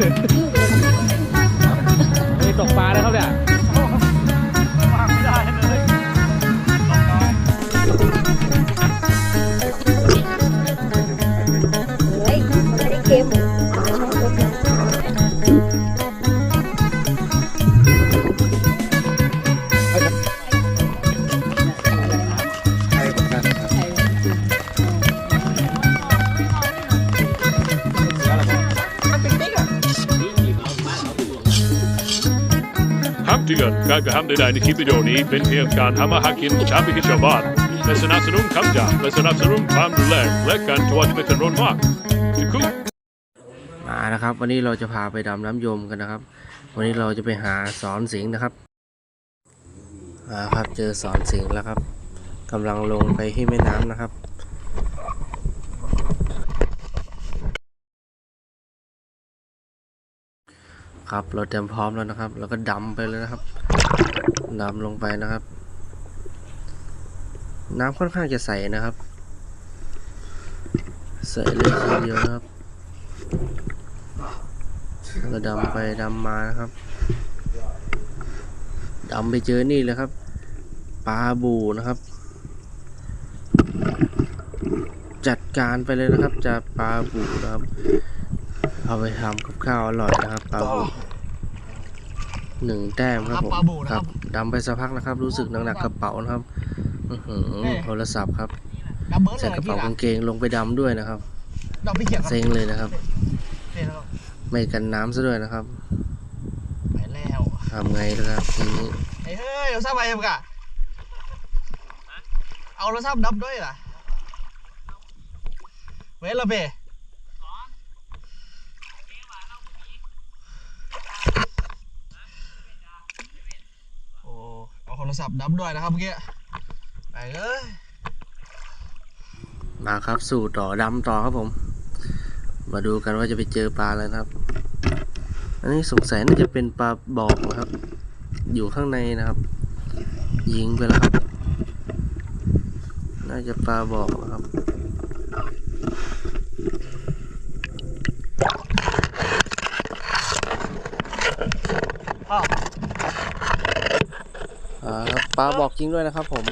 Ha ha ha. เตือนการกระทำใดๆในคลิปวิดีโอนี้เป็นเพียงการทำมาหากินชาวพิกิจชาวบ้านและสนับสนุนคำหยาบและสนับสนุนความรุนแรงและการทวที่เป็นจำนวนมากคุก มานะครับ วันนี้เราจะพาไปดำน้ำยมกันนะครับ วันนี้เราจะไปหาสอนสิงห์นะครับอ่าครับเจอสอนสิงห์แล้วครับกำลังลงไปที่แม่น้ำนะครับ ครับ เราเตรียมพร้อมแล้วนะครับแล้วก็ดำไปเลยนะครับดำลงไปนะครับ น้ำค่อนข้างจะใสนะครับ ใสเลยทีเดียวนะครับแล้วก็ดำไปดำมานะครับดำไปเจอนี่เลยครับปลาบูนะครับ จัดการไปเลยนะครับจะปลาบูนะครับ เอาไปทำกับข้าวอร่อยนะครับปลาบูหนึ่งแต้มครับผมปลาบูนะคครัรับบดำไปสักพักนะครับ รู้สึกหนักๆกระเป๋านะครับอื้อหือนี่โทรศัพท์ครับดับเบิ้ลเลใส่ยกระพี่เป๋านะกางเกงลงไปดำด้วยนะครับดับไม่เขียนครับเซ็งเลยนะครับนี่นะครับ ไม่กันน้ำซะด้วยนะครับไปแล้วทำไงนะครับทีนี้เฮ้ยเฮ้ยเราทราบไปยังกะเอาเราทราบดับด้วยล่ะเว้ยละเบโอ้ เอาโทรศัพท์ดำด้วยนะครับเมื่อกี้ไปเลยมาครับสู่ต่อดำต่อครับผม มาดูกันว่าจะไปเจอปลาอะไรนะครับ อันนี้สงสัยน่าจะเป็นปลาบอกนะครับ อยู่ข้างในนะครับ ยิงไปแล้วครับ น่าจะปลาบอกนะครับ พ่อ อ่าครับป ลาบอกจริงด้วยนะครับ ผม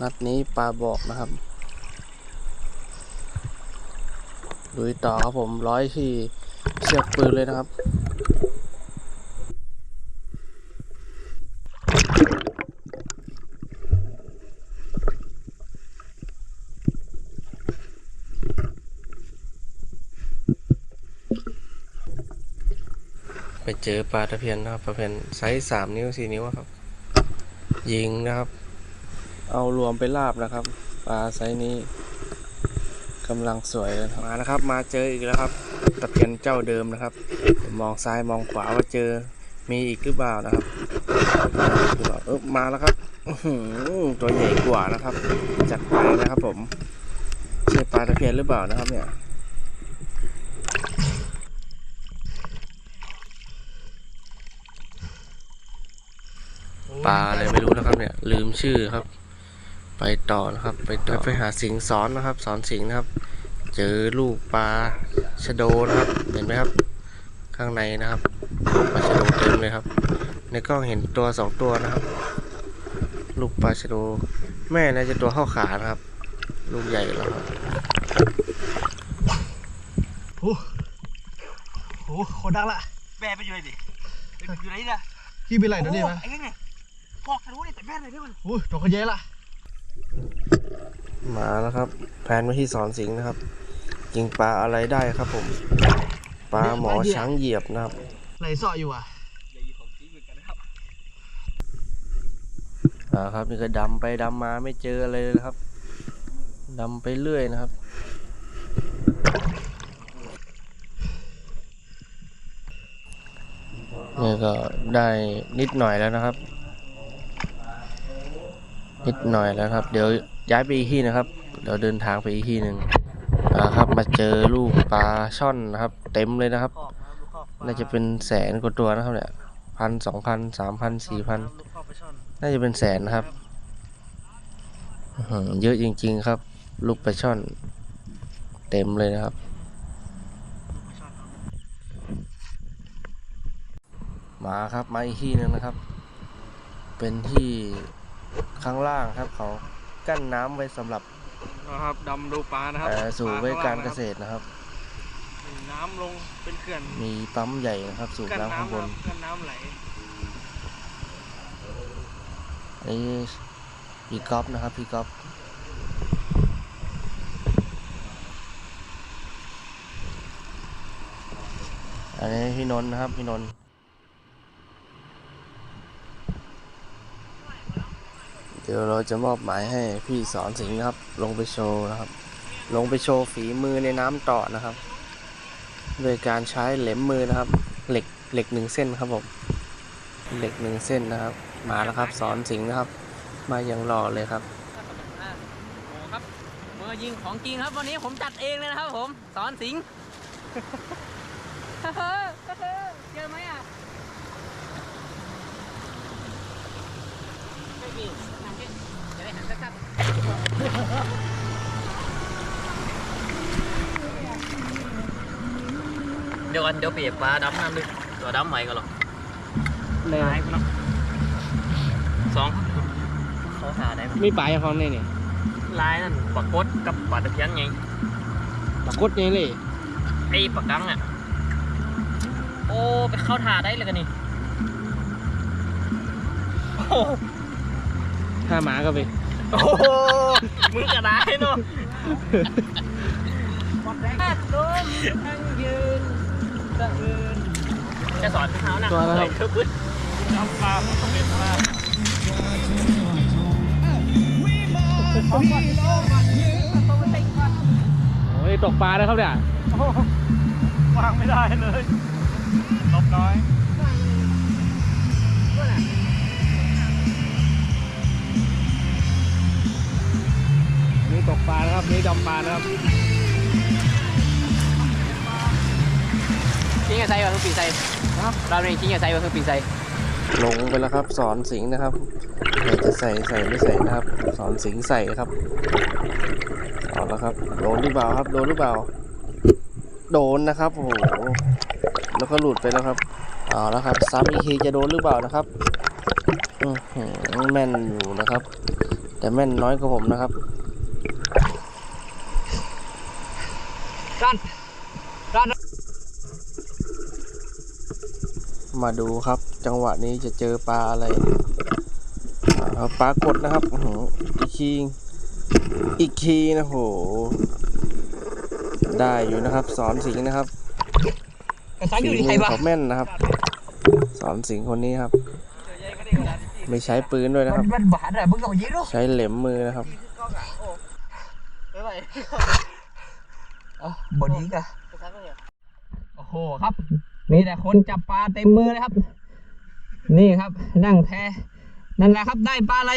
นัดนี้ปลาบอกนะครับลุยต่อครับผมร้อยที่เชือกปืนเลยนะครับไปเจอปลาตะเพียนนะครับตะเพียนไซส์สามนิ้วสี่นิ้วครับ ยิงนะครับ เอารวมไปลาบนะครับปลาไซส์นี้กำลังสวยเลยนะครับมานะครับ มาเจออีกแล้วครับตะเพียนเจ้าเดิมนะครับเดี๋ยวมองซ้ายมองขวาว่าเจอมีอีกหรือเปล่านะครับเออมาแล้วครับอื้อหือตัวใหญ่กว่านะครับ จัดไปนะครับผมใช่ปลาตะเพียนหรือเปล่านะครับเนี่ย ปลาอะไรไม่รู้นะครับ เนี่ย ลืมชื่อครับ ไปต่อนะครับ ไปต่อไปหาสิงสอนนะครับ สอนสิงนะครับ เจอลูกปลาชะโดนะครับ เห็นไหมครับ ข้างในนะครับปลาชะโดเต็มเลยครับ ในกล้องเห็นตัวสองตัวนะครับ ลูกปลาชะโด แม่น่าจะตัวเข้าขานะครับ ลูกใหญ่แล้วครับโอ้โหโคตรดังละแม่ไปอยู่ไหนดิไปอยู่ไหนเนี่ยพี่เป็นไรเดี๋ยวนี้โอ้นะ ไอ้เนี่ย พอกทะลุเนี่ยแต่แม่เลยด้วยมันโอ้ยตัวขยายละมาแล้วครับแพนไปที่สอนสิงนะครับยิงปลาอะไรได้ครับผม ปลาหมอช้างเหยียบนะครับไหลเสาะอยู่อะอย่าอยู่ของจริงเหมือนกันนะครับอ่าครับนี่ก็ดำไปดำมาไม่เจออะไรเลยนะครับดำไปเรื่อยนะครับนี่ก็ได้นิดหน่อยแล้วนะครับ นิดหน่อยแล้วครับ เดี๋ยวย้ายไปอีกที่นะครับ เดี๋ยวเดินทางไปอีกที่หนึ่งอ่าครับ มาเจอลูกปลาช่อนนะครับ เต็มเลยนะครับ น่าจะเป็นแสนกว่าตัวนะครับเนี่ยพันสองพันสามพันสี่พันน่าจะเป็นแสนนะครับเยอะจริง ๆ ครับ ลูกปลาช่อน เต็มเลยนะครับมาครับมาอีกที่หนึงนะครับ เป็นที่ ข้างล่างครับ เขากั้นน้ำไว้สำหรับนะครับดำดูปลานะครับเอ่อสู่ไว้การเกษตรนะครับ น้ำลงเป็นเขื่อนมีปั๊มใหญ่นะครับ สูบกั้นน้ำข้างน้ำบคนรับกั้นน้ำไหลอันนี้พี่ก๊อฟนะครับพี่ก๊อฟอันนี้พี่นนท์นะครับพี่นนท์ เดี๋ยวเราจะมอบหมายให้พี่สอนสิงห์นะครับ ลงไปโชว์นะครับ ลงไปโชว์ฝีมือในน้ำต่อนะครับ โดยการใช้เหล็มมือนะครับ เหล็กเหล็กหนึ่งเส้นครับผมเหล็กหนึ่งเส้นนะครับ มาแล้วครับ สอนสิงห์นะครับ มาอย่างหล่อเลยครับอะโอ้ครับมือยิงของจริงครับวันนี้ผมจัดเองเลยนะครับ ผมสอนสิงห์เจอไหมอะไม่มี นดิจะได้หันสักเดี๋ยวกันเดี๋ยวเปียกปลาดำน้ำดิตัวดำใหม่ก็หรอในหายไปแล้วสองเขาหาได้ไหมมีปลาอย่างของนี่นี่ลายนั่นปลากดกับปลาตะเพียนไงปลากดนี่เลยไอ้ปลากังอะโอ้ไปเข้าท่าได้เลยกันนี่โอ้โหถ้าหมาก็ไป โอ้โหมึงจะได้เนาะจะสอนพี่เขานะตัวแล้วครับเลยคือพึ่งน้ำปลาผมเป็นปลาโอ้ยตกปลาแล้วครับเนี่ยวางไม่ได้เลยลบน้อย นะครับนี่ดำปลานะครับทิ้งอย่าใส่ว่าคือปีใส่เราเนี่ยทิ้งอย่าใส่ว่าคือปีใส่ลงไปแล้วครับ สอนสิงห์นะครับใครจะใส่ใส่ไม่ใส่นะครับ สอนสิงห์ใส่ครับเอาแล้วครับโดนหรือเปล่าครับโดนหรือเปล่า โดนนะครับโอ้โหแล้วก็หลุดไปแล้วครับเอาแล้วครับซ้ำอีกทีจะโดนหรือเปล่านะครับอื้อหือแม่นอยู่นะครับ แต่แม่นน้อยกว่าผมนะครับ รันรันมาดูครับ จังหวะนี้จะเจอปลาอะไรอ่าครับปลากดนะครับอื้อหืออีกทีอีกทีนะโห ได้อยู่นะครับ สอนสิงห์นะครับกระสังอยู่ฝีที่ใครมือบ้าเขาแม่นนะครับ สอนสิงห์คนนี้ครับ ไม่ใช้ปืนด้วยนะครับมันบาดอะมึงต้องยิงลูกใช้เหล็มมือนะครับ บนนี้กะโอ้โหครับ มีแต่คนจับปลาเต็มมือเลยครับ นี่ครับนั่งแพนั่นแหละครับได้ปลาอะไร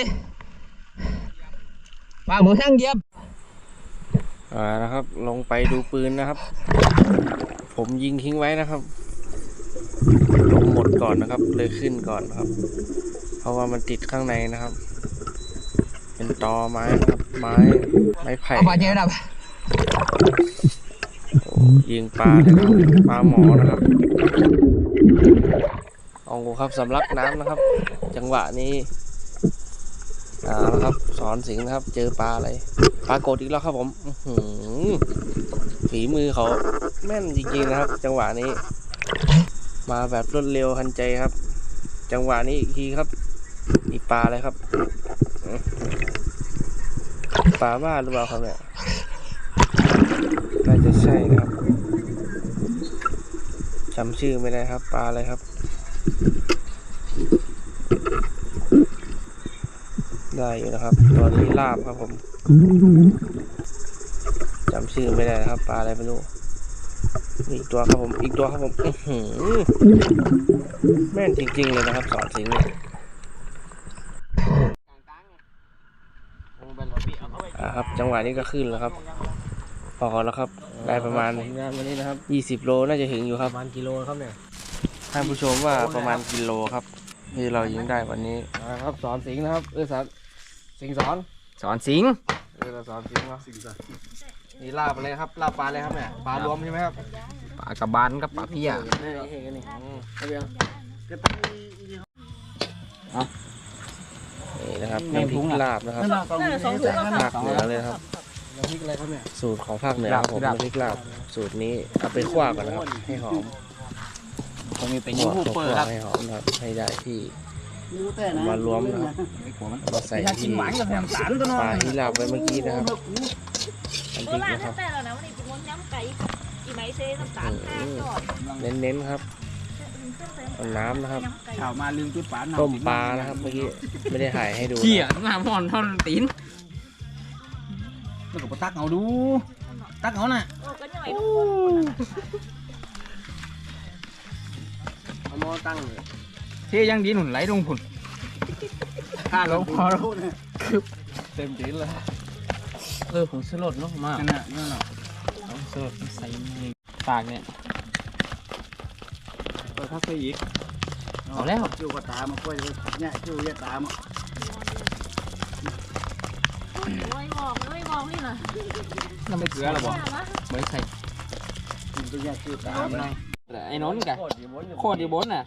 ปลาหมูช่างเหยียบอ่านะครับ ลงไปดูปืนนะครับ ผมยิงทิ้งไว้นะครับลงหมดก่อนนะครับ เลยขึ้นก่อนนะครับ เพราะว่ามันติดข้างในนะครับ เป็นตอไม้นะครับไม้ไม้ไผ่เอาปลาเจอดับโอ้ ยิงปลาเลยนะครับปลาหมอนะครับเอาครับสำลักน้ำนะครับ จังหวะนี้อ่านะครับ สอนสิงนะครับ เจอปลาอะไรปลากดอีกแล้วครับผมหือฝีมือเขาแม่นจริงๆนะครับ จังหวะนี้ มาแบบรวดเร็วทันใจครับ จังหวะนี้อีกทีครับ อีกปลาอะไรครับปลาบ้าหรือเปล่าครับเนี่ยน่าจะใช่นะครับ จำชื่อไม่ได้ครับ ปลาอะไรครับ ได้อยู่นะครับตัวนี้ลาบครับผมจำชื่อไม่ได้นะครับ ปลาอะไรไม่รู้อีกตัวครับผม อีกตัวครับผมอื้อหือแม่นจริง ๆ เลยนะครับ สอนสิงเนี่ยอ่าครับ จังหวะนี้ก็ขึ้นแล้วครับ พอแล้วครับ ได้ประมาณงานวันนี้นะครับ20 โลน่าจะถึงอยู่ครับประมาณกิโลครับเนี่ยท่านผู้ชมว่าประมาณกิโลครับที่เรายิงได้วันนี้นะครับสอนสิงห์นะครับเออสอนสิงห์สอนสอนสิงเออเราสอนสิงห์เนาะนี่ลาบอะไรครับลาบปลาอะไรครับเนี่ยปลารวมใช่ไหมครับปลากระบาลกับปลาเพี้ยนี่เห็นกันนี่อืมเอาเบียร์นี่นะครับน้ำพริกลาบนะครับภาคเหนือเลยนะครับ น้ำพริกอะไรครับเนี่ยสูตรของภาคเหนือครับผมลาบ น้ำพริกลาบสูตรนี้เอาไปคั่วก่อนนะครับให้หอมคงมีเป็นคั่ยูวทูบคั่เบอวร์ครับให้หอมนะครับให้ได้ที่มารวมนะครับ มาใส่ที่ปลาที่ลาบไว้เมื่อกี้นะครับน้ำพโบริกราณนะครับแต่แล้วนะวันนี้เป็นคนย้ำไก่อีไหมเซ่น้ำตาลแท้จอดเน้นๆครับเคเอาน้ำนะครับข่าวมาลืมจุดปลาต้มปลานะครับเมื่อกี้ไม่ได้ถ่ายให้ดูเขี่ยหน้าหอนท่อนตีน แล้วก็ตักเอาดู ตักเอาน่ะเอาหม้อตั้งเลยเที่ยังดีหนุนไหลลงผุนข้าลงพอแล้วเต็มตีนเลยเออผมสลดเนาะมากนั่นน่ะนั่นน่ะเอาสลดใส่ในปากเนี่ยเปิดทักไปอีกเอาแล้วจู่กับตามาค่อยเนี่ยจู่เนี่ยตามา โอ้ยมองเลยมองนี่นะน้ำไม่เกลือหรอบ่ไม่ใส่เป็นเนี่ยจู่ตาน้ำหน่อยแต่ไอ้นนท์กะโคตรอยู่บนน่ะ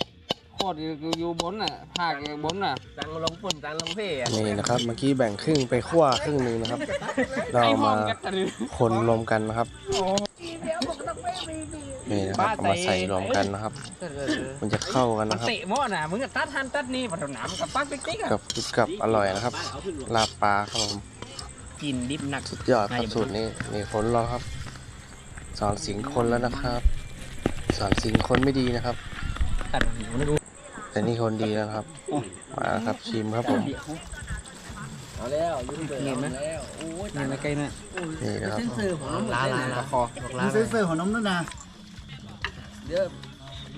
โคตรอยู่อยู่บนน่ะภาคอยู่บนน่ะตังลงฝุ่นตังลงเพ่นี่นะครับ เมื่อกี้แบ่งครึ่งไปคั่วครึ่งหนึ่งนะครับ เราไอ้ห้อมางกัดตะลือคนรวมกันนะครับนี่นะครับเอามาใส่รวมกันนะครับ มันจะเข้ากันมันนะครับเตะหม้อน่ะมึงก็ตัดทันตัดนี่ปัดหนามกับปักติ๊กๆอะกับกับอร่อยนะครับ ลาบปลาครับผม กินดิบหนักสุดยอดครับสูตรนี้นี่คนเราครับ สอนสิงคนแล้วนะครับ สอนสิงคนไม่ดีนะครับตัดหิวนะดูแต่นี่คนดีแล้วครับมาครับชิมครับผมเห็นไหมนี่นะใกล้น่ะนี่นะครับล้าล้าล้าคอมีเสื้อเสื้อของน้ำด้วยนะเดี๋ยว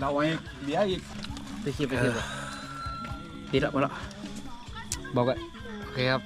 เราไว้เดี๋ยวอีกไปคิดไปคิดปิดแล้วหมดแล้วบอกว่าโอเคครับ